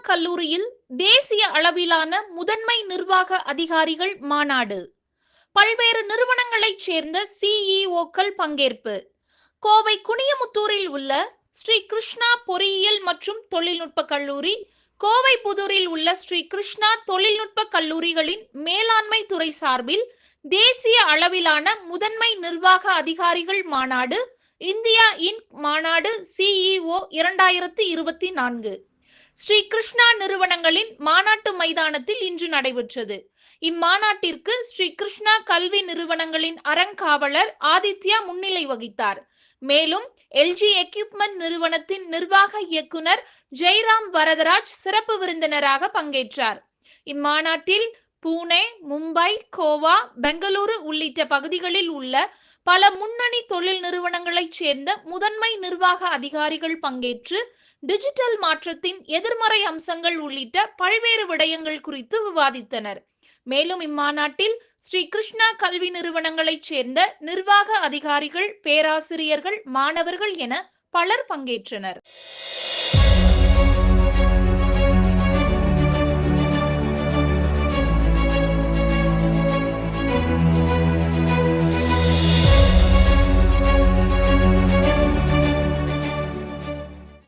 கல்லூரியில் தேசிய அளவிலான முதன்மை நிர்வாக அதிகாரிகள் மாநாடு. பல்வேறு நிறுவனங்களைச் சேர்ந்த சிஇஓக்கள் பங்கேற்பு. கோவை குனியமுத்தூரில் உள்ள ஸ்ரீ கிருஷ்ணா பொறியியல் மற்றும் தொழில்நுட்ப கல்லூரி கோவை புதூரில் உள்ள ஸ்ரீ கிருஷ்ணா தொழில்நுட்ப கல்லூரிகளின் மேலாண்மை துறை சார்பில் தேசிய அளவிலான முதன்மை நிர்வாக அதிகாரிகள் மாநாடு இந்தியா இன்க் மாநாடு சிஇஓ இரண்டாயிரத்தி இருபத்தி நான்கு. ஸ்ரீ கிருஷ்ணா நிறுவனங்களின் மாநாட்டு மைதானத்தில் இன்று நடைபெற்றது. இம்மாநாட்டிற்கு ஸ்ரீ கிருஷ்ணா கல்வி நிறுவனங்களின் அறங்காவலர் ஆதித்யா முன்னிலை வகித்தார். மேலும் எல்ஜி எக்யூப்மெண்ட் நிறுவனத்தின் நிர்வாக இயக்குனர் ஜெய்ராம் வரதராஜ் சிறப்பு விருந்தினராக பங்கேற்றார். இம்மாநாட்டில் பூனே மும்பை கோவா பெங்களூரு உள்ளிட்ட பகுதிகளில் உள்ள பல முன்னணி தொழில் நிறுவனங்களைச் சேர்ந்த முதன்மை நிர்வாக அதிகாரிகள் பங்கேற்று டிஜிட்டல் மாற்றத்தின் எதிர்மறை அம்சங்கள் உள்ளிட்ட பல்வேறு விடயங்கள் குறித்து விவாதித்தனர். மேலும் இம்மாநாட்டில் ஸ்ரீ கிருஷ்ணா கல்வி நிறுவனங்களைச் சேர்ந்த நிர்வாக அதிகாரிகள் பேராசிரியர்கள் மாணவர்கள் என பலர் பங்கேற்றனர்.